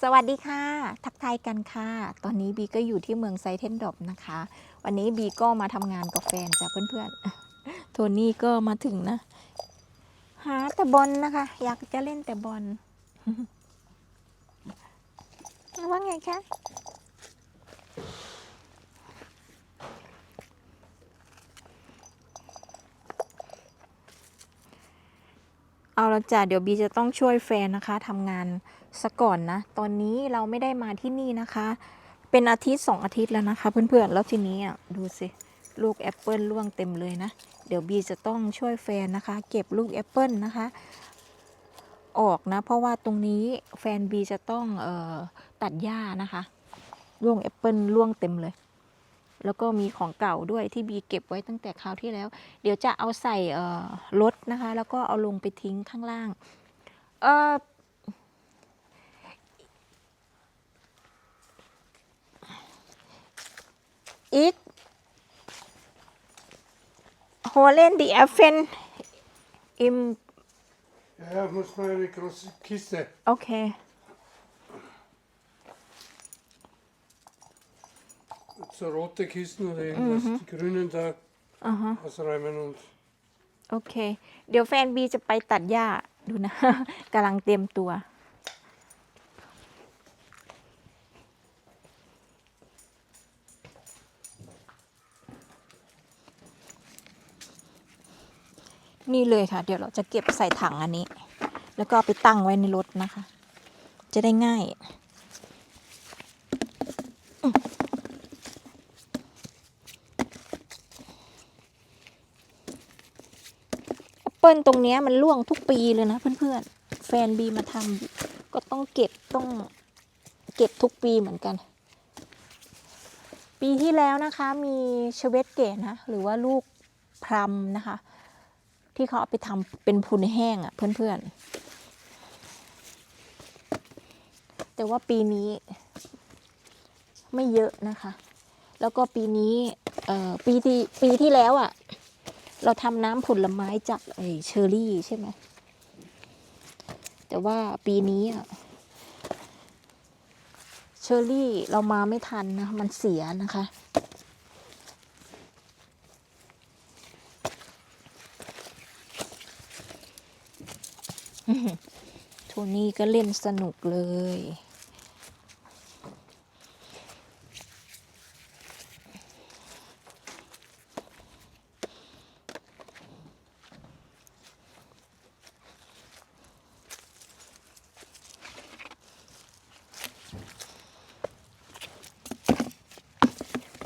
สวัสดีค่ะ ทักทายกันค่ะ ตอนนี้บีก็อยู่ที่เมืองไซเทนดอบนะคะ วันนี้บีก็มาทำงานกับแฟนจ้ะเพื่อนๆ โทนี่ก็มาถึงนะ หาแต่บอลนะคะ อยากจะเล่นแต่บอลว่าไงคะ เอาละจ้ะเดี๋ยวบีจะต้องช่วยแฟนนะคะทำงานซะก่อนนะ ตอนนี้เราไม่ได้มาที่นี่นะคะ เป็นอาทิตย์สองอาทิตย์แล้วนะคะ เพื่อนๆแล้วทีนี้อะดูสิลูกแอปเปิลร่วงเต็มเลยนะ เดี๋ยวบีจะต้องช่วยแฟนนะคะ เก็บลูกแอปเปิลนะคะ ออกนะ เพราะว่าตรงนี้แฟนบีจะต้องเอ่อตัดหญ้านะคะร่วงแอปเปิลร่วงเต็มเลย แล้วก็มีของเก่าด้วยที่บีเก็บไว้ตั้งแต่คราวที่แล้ว เดี๋ยวจะเอาใส่เอ่อรถนะคะ แล้วก็เอาลงไปทิ้งข้างล่างเอ่อ ich holen die Äpfel im Ja, muss man eine große Kiste. okay So rote Kisten oder irgendwas. Die grünen da ausräumen und โอเค เดี๋ยวแฟนบีจะไปตัดหญ้าดูนะ กำลังเตรียมตัว นี่เลยค่ะ เดี๋ยวเราจะเก็บใส่ถังอันนี้ แล้วก็เอาไปตั้งไว้ในรถนะคะ จะได้ง่าย แอป เปิลตรงเนี้ยมันร่วงทุกปีเลยนะเพื่อนๆ แฟนบีมาทำก็ต้องเก็บต้องเก็บทุกปีเหมือนกัน ปีที่แล้วนะคะมีชเวตเกตนะหรือว่าลูกพรมนะคะ ที่เขาเอาไปทำเป็นพุนแห้งอะ่ะเพื่อนๆ แต่ว่าปีนี้ไม่เยอะนะคะ แล้วก็ปีนี้เออปีที่ปีที่แล้วอะ่ะ เราทำน้ำผลไม้จากไอเชอร์รี่ใช่ไหม แต่ว่าปีนี้อะเชอร์รี่เรามาไม่ทันนะ มันเสียนะคะ โทนี่ก็เล่นสนุกเลย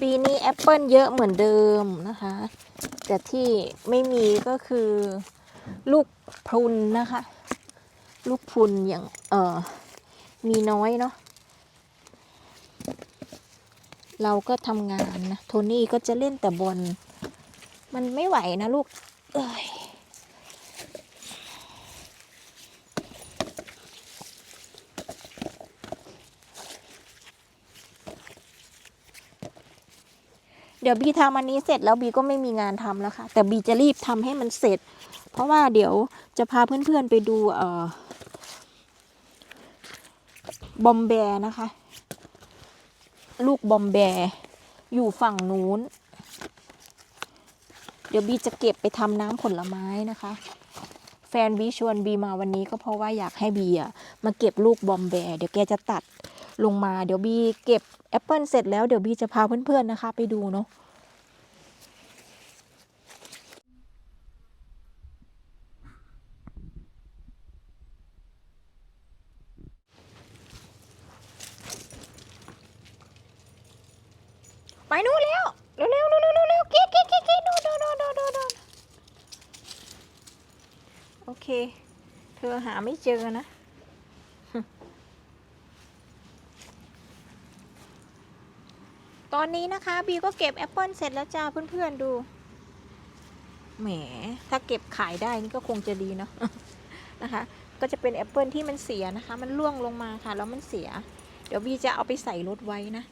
ปีนี้แอป เปิลเยอะเหมือนเดิมนะคะ แต่ที่ไม่มีก็คือลูกพรุนนะคะ ลูกพรุนอย่างเออมีน้อยเนาะเราก็ทำงานนะ โทนี่ก็จะเล่นแต่บน มันไม่ไหวนะลูก เอ้ย เดี๋ยวบีทำอันนี้เสร็จแล้วบีก็ไม่มีงานทำแล้วค่ะ แต่บีจะรีบทำให้มันเสร็จ เพราะว่าเดี๋ยวจะพาเพื่อนๆไปดูเอ่อบอมแบร์นะคะ ลูกบอมแบร์อยู่ฝั่งนู้น เดี๋ยวบีจะเก็บไปทำน้ำผลไม้นะคะ แฟนบีชวนบีมาวันนี้ก็เพราะว่าอยากให้บีอะมาเก็บลูกบอมแบร์เดี๋ยวแกจะตัด ลงมาเดี๋ยวบีเก็บแอปเปิลเสร็จแล้วเดี๋ยวบีจะพาเพื่อนๆนะคะ ไปดูเนาะไปนู่นแล้วเร็วเร็วเร็วเร็วเร็วเร็วเก๊กเก๊กเก๊กเก๊กโดนโดนโดนโดนโดนโดนโอเค เธอหาไม่เจอนะ ตอนนี้นะคะบีก็เก็บแอปเปิลเสร็จแล้วจ้าเพื่อนๆดู แหม ถ้าเก็บขายได้นี่ก็คงจะดีเนาะนะคะ ก็จะเป็นแอปเปิลที่มันเสียนะคะ มันร่วงลงมาค่ะ แล้วมันเสีย เดี๋ยวบีจะเอาไปใส่รถไว้นะ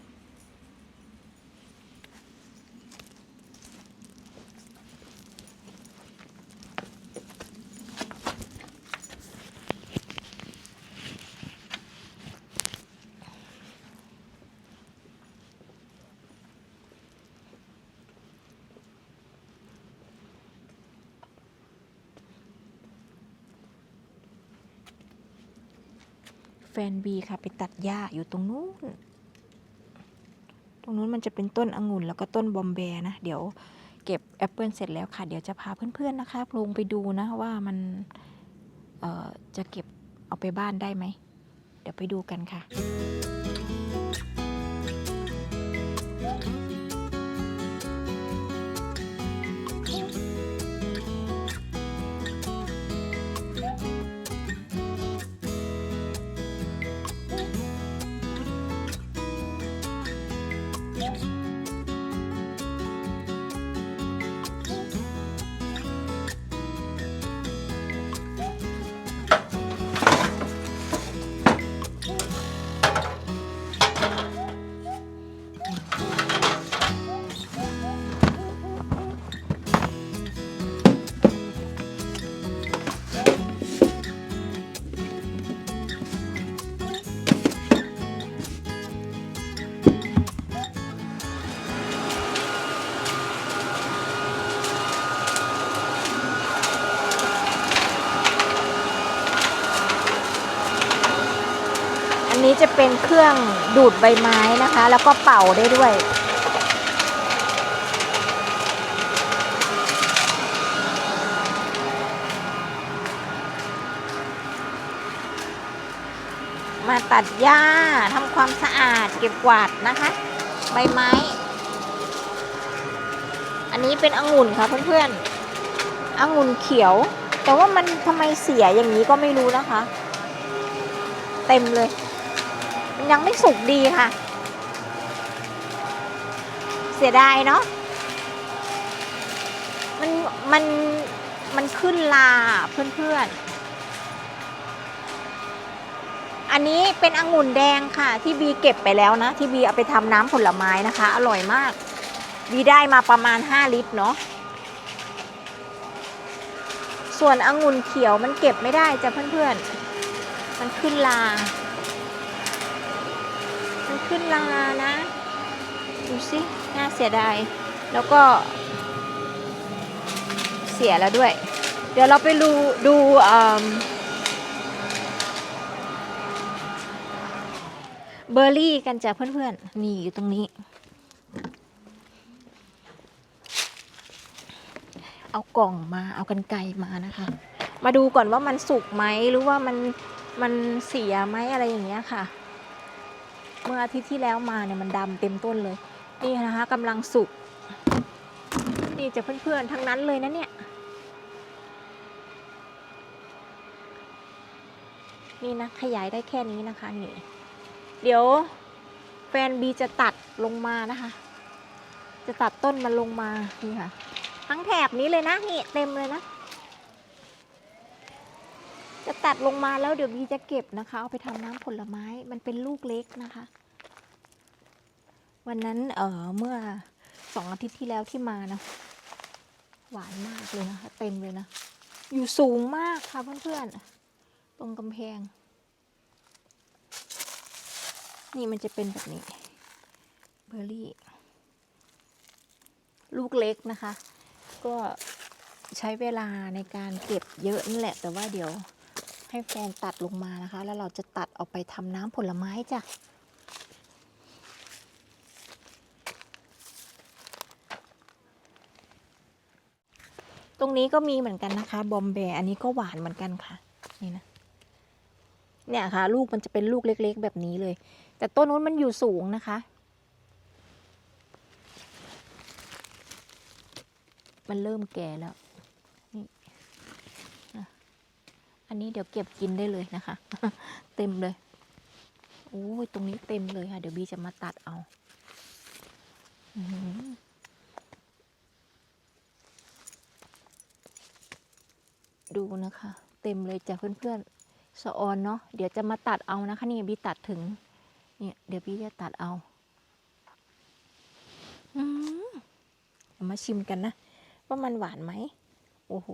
นบีค่ะ ไปตัดหญ้าอยู่ตรงนู้น ตรงนู้นมันจะเป็นต้นองุ่นแล้วก็ต้นบอมแบนะ เดี๋ยวเก็บแอปเปิลเสร็จแล้วค่ะ เดี๋ยวจะพาเพื่อนๆนะคะลงไปดูนะว่ามันจะเก็บเอาไปบ้านได้ไหม เดี๋ยวไปดูกันค่ะ นนี้จะเป็นเครื่องดูดใบไม้นะคะ แล้วก็เป่าได้ด้วย มาตัดหญ้าทำความสะอาดเก็บกวาดนะคะ ใบไม้ อันนี้เป็นองุ่นค่ะเพื่อนๆองุ่นเขียว แต่ว่ามันทำไมเสียอย่างนี้ก็ไม่รู้นะคะ เต็มเลย ยังไม่สุกดีค่ะ เสียดายเนาะมันมันมันขึ้นลาเพื่อนๆ อันนี้เป็นองุ่นแดงค่ะ ที่บีเก็บไปแล้วนะ ที่บีเอาไปทำน้ำผลไม้นะคะ อร่อยมาก บีได้มาประมาณ 5 ลิตรเนาะส่วนองุ่นเขียวมันเก็บไม่ได้จ้ะเพื่อนๆ มันขึ้นลา มันขึ้นลานะ ดูสิ น่าเสียดาย แล้วก็ เสียแล้วด้วย เดี๋ยวเราไปดูดูเบอร์รี่กันจ้ะเพื่อนๆ นี่อยู่ตรงนี้ เอากล่องมาเอากันไกมานะคะ มาดูก่อนว่ามันสุกไหมหรือว่ามันมันเสียไหมอะไรอย่างเงี้ยค่ะ เมื่ออาทิตย์ที่แล้วมาเนี่ยมันดำเต็มต้นเลย นี่นะคะกำลังสุกนี่จะเพื่อนๆทั้งนั้นเลยนะเนี่ย นี่นะขยายได้แค่นี้นะคะนี่เดี๋ยวแฟนบีจะตัดลงมานะคะ จะตัดต้นมันลงมานี่ค่ะ ทั้งแถบนี้เลยนะนี่เต็มเลยนะ จะตัดลงมาแล้วเดี๋ยวบีจะเก็บนะคะ เอาไปทำน้ำผลไม้มันเป็นลูกเล็กนะคะ วันนั้นเออเมื่อสองอาทิตย์ที่แล้วที่มานะ หวานมากเลยนะคะเต็มเลยนะ อยู่สูงมากค่ะเพื่อนๆ ตรงกำแพง นี่มันจะเป็นแบบนี้ เบอร์รี่ ลูกเล็กนะคะ ก็ใช้เวลาในการเก็บเยอะนั่นแหละ แต่ว่าเดี๋ยวให้แฟนตัดลงมานะคะ แล้วเราจะตัดเอาไปทำน้ำผลไม้จ้ะ ตรงนี้ก็มีเหมือนกันนะคะ บอมแบร์อันนี้ก็หวานเหมือนกันค่ะ นี่นะ เนี่ยค่ะ ลูกมันจะเป็นลูกเล็ก ๆ แบบนี้เลย แต่ต้นนู้นมันอยู่สูงนะคะ มันเริ่มแก่แล้ว นี่ อันนี้เดี๋ยวเก็บกินได้เลยนะคะ เต็มเลย โอ้ย ตรงนี้เต็มเลยค่ะ เดี๋ยวบีจะมาตัดเอา อือหือ ดูนะคะ เต็มเลยจ้ะเพื่อนๆสะออนเนาะเดี๋ยวจะมาตัดเอานะคะ นี่บีตัดถึงเนี่ยเดี๋ยวบีจะตัดเอาอืมมาชิมกันนะ ว่ามันหวานไหมโอ้โห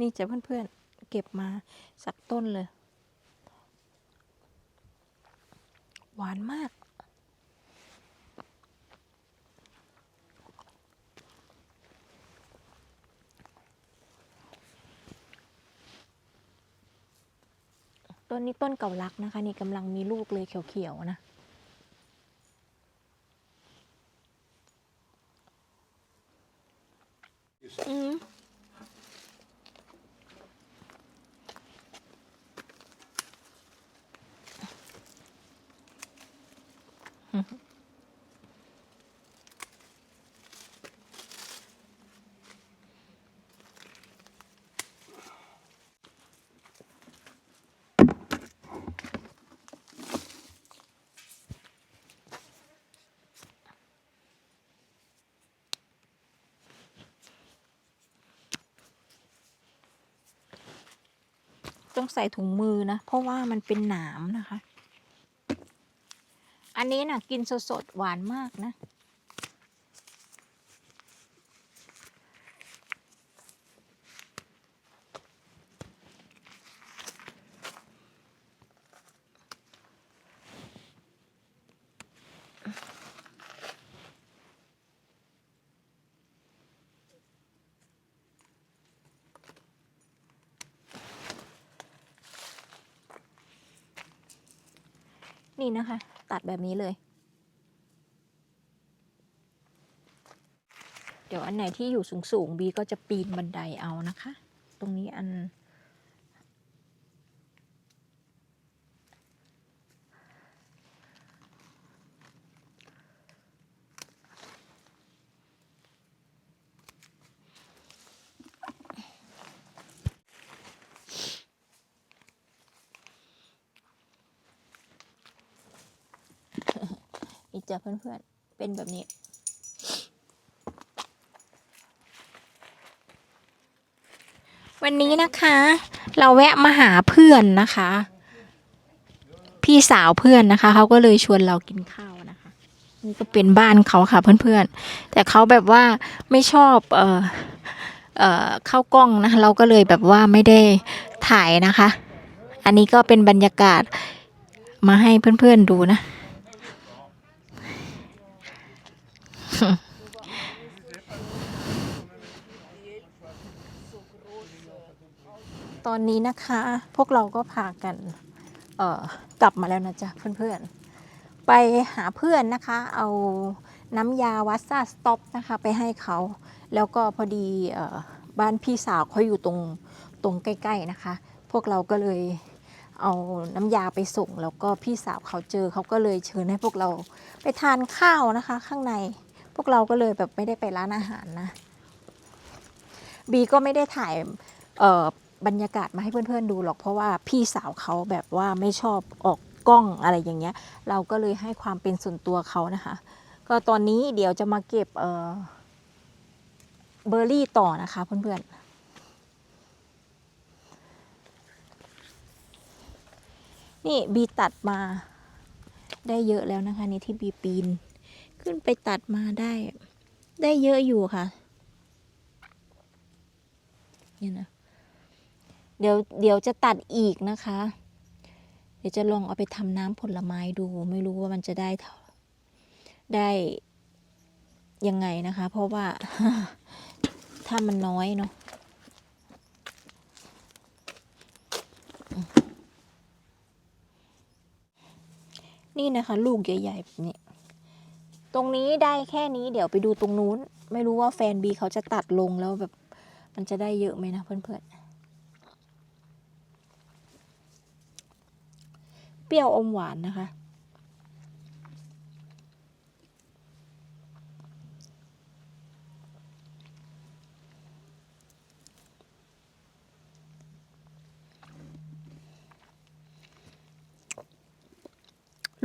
นี่จะเพื่อนๆเก็บมาสักต้นเลย หวานมาก ต้นนี้ต้นเก่าลักนะคะ นี่กำลังมีลูกเลยเขียวๆนะ ต้องใส่ถุงมือนะ เพราะว่ามันเป็นหนามนะคะ อันนี้นะกินสดๆหวานมากนะ นี่นะคะ ตัดแบบนี้เลย เดี๋ยวอันไหนที่อยู่สูงๆบีก็จะปีนบันไดเอานะคะ ตรงนี้อัน จ้ะเพื่อนๆ เป็นแบบนี้ วันนี้นะคะ เราแวะมาหาเพื่อนนะคะ พี่สาวเพื่อนนะคะ เขาก็เลยชวนเรากินข้าวนะคะ นี่ก็เป็นบ้านเขาค่ะเพื่อนๆ แต่เขาแบบว่าไม่ชอบเอ่อเอ่อเข้ากล้องนะคะเราก็เลยแบบว่าไม่ได้ถ่ายนะคะ อันนี้ก็เป็นบรรยากาศมาให้เพื่อนๆดูนะ ตอนนี้นะคะ พวกเราก็พากัน เอ่อกลับมาแล้วนะจ๊ะเพื่อนๆ ไปหาเพื่อนนะคะ เอาน้ำยาวัสซาสต็อปนะคะ ไปให้เขา แล้วก็พอดีเอ่อบ้านพี่สาวเขาอยู่ตรงตรงใกล้ ๆนะคะ พวกเราก็เลยเอาน้ำยาไปส่ง แล้วก็พี่สาวเขาเจอเขาก็เลยเชิญให้พวกเราไปทานข้าวนะคะ ข้างใน พวกเราก็เลยแบบไม่ได้ไปร้านอาหารนะ บีก็ไม่ได้ถ่ายบรรยากาศมาให้เพื่อนๆดูหรอกเพราะว่าพี่สาวเขาแบบว่าไม่ชอบออกกล้องอะไรอย่างเงี้ย เราก็เลยให้ความเป็นส่วนตัวเขานะคะ ก็ตอนนี้เดี๋ยวจะมาเก็บเบอร์รี่ต่อนะคะเพื่อนๆนี่บีตัดมาได้เยอะแล้วนะคะนี่ที่บีปีน ขึ้นไปตัดมาได้ ได้เยอะอยู่ค่ะเนี่ยนะเดี๋ยวเดี๋ยวจะตัดอีกนะคะ เดี๋ยวจะลองเอาไปทำน้ำผลไม้ดูไม่รู้ว่ามันจะได้เท่าได้ยังไงนะคะ เพราะว่าถ้ามันน้อยเนาะนี่นะคะ ลูกใหญ่ๆแบบนี้ ตรงนี้ได้แค่นี้เดี๋ยวไปดูตรงนู้น ไม่รู้ว่าแฟนบีเขาจะตัดลงแล้วแบบ มันจะได้เยอะไหมนะเพื่อนๆ เปรี้ยวอมหวานนะคะ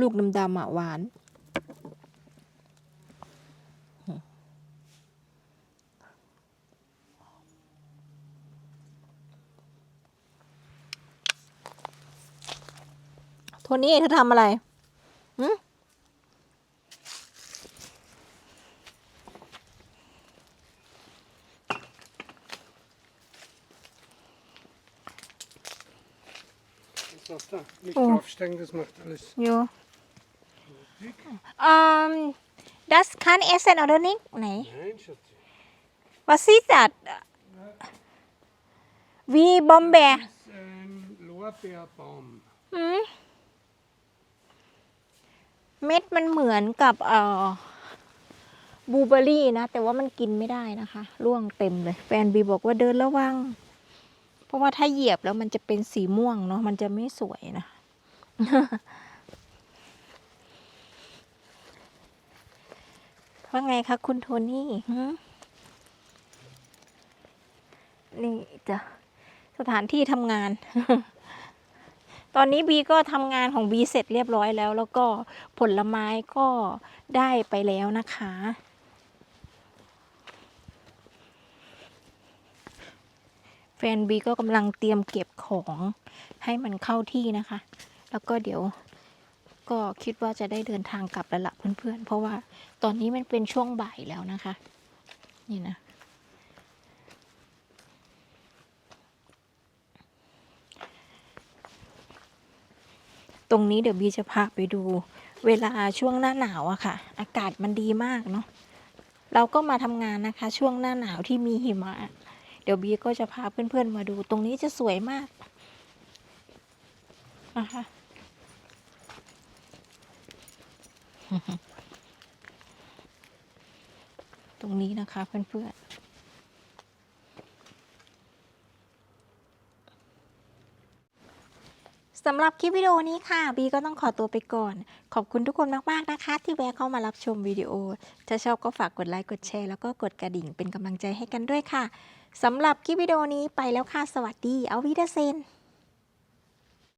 ลูกดำๆอะหวาน โทนี่เธอทำอะไรหืม Was da? Nicht Oh. draufsteigen, das macht alles. อยู่อืม das kann essen oder nicht ไหน Nein, Schatzi. was ist das wie Bombeer Das ist ein Lorbeerbaum. อืม เม็ดมันเหมือนกับเอ่อบูเบอรี่นะ แต่ว่ามันกินไม่ได้นะคะร่วงเต็มเลย แฟนบีบอกว่าเดินระวัง เพราะว่าถ้าเหยียบแล้วมันจะเป็นสีม่วงเนาะมันจะไม่สวยนะ ว่าไงคะคุณโทนี่นี่จะสถานที่ทำงาน ตอนนี้บีก็ทำงานของบีเสร็จเรียบร้อยแล้ว แล้วก็ผลไม้ก็ได้ไปแล้วนะคะ แฟนบีก็กำลังเตรียมเก็บของให้มันเข้าที่นะคะ แล้วก็เดี๋ยวก็คิดว่าจะได้เดินทางกลับแล้วละเพื่อนๆ เพราะว่าตอนนี้มันเป็นช่วงบ่ายแล้วนะคะ นี่นะ ตรงนี้เดี๋ยวบีจะพาไปดู เวลาช่วงหน้าหนาวอะค่ะ อากาศมันดีมากเนาะเราก็มาทำงานนะคะ ช่วงหน้าหนาวที่มีหิมะ เดี๋ยวบีก็จะพาเพื่อนๆมาดู ตรงนี้จะสวยมากนะคะตรงนี้นะคะเพื่อนๆ สำหรับคลิปวิดีโอนี้ค่ะ บีก็ต้องขอตัวไปก่อน ขอบคุณทุกคนมาก ๆ นะคะ ที่แวะเข้ามารับชมวิดีโอ ถ้าชอบก็ฝากกดไลค์ กดแชร์ แล้วก็กดกระดิ่งเป็นกำลังใจให้กันด้วยค่ะ สำหรับคลิปวิดีโอนี้ไปแล้วค่ะ สวัสดี เอาวิดาเซน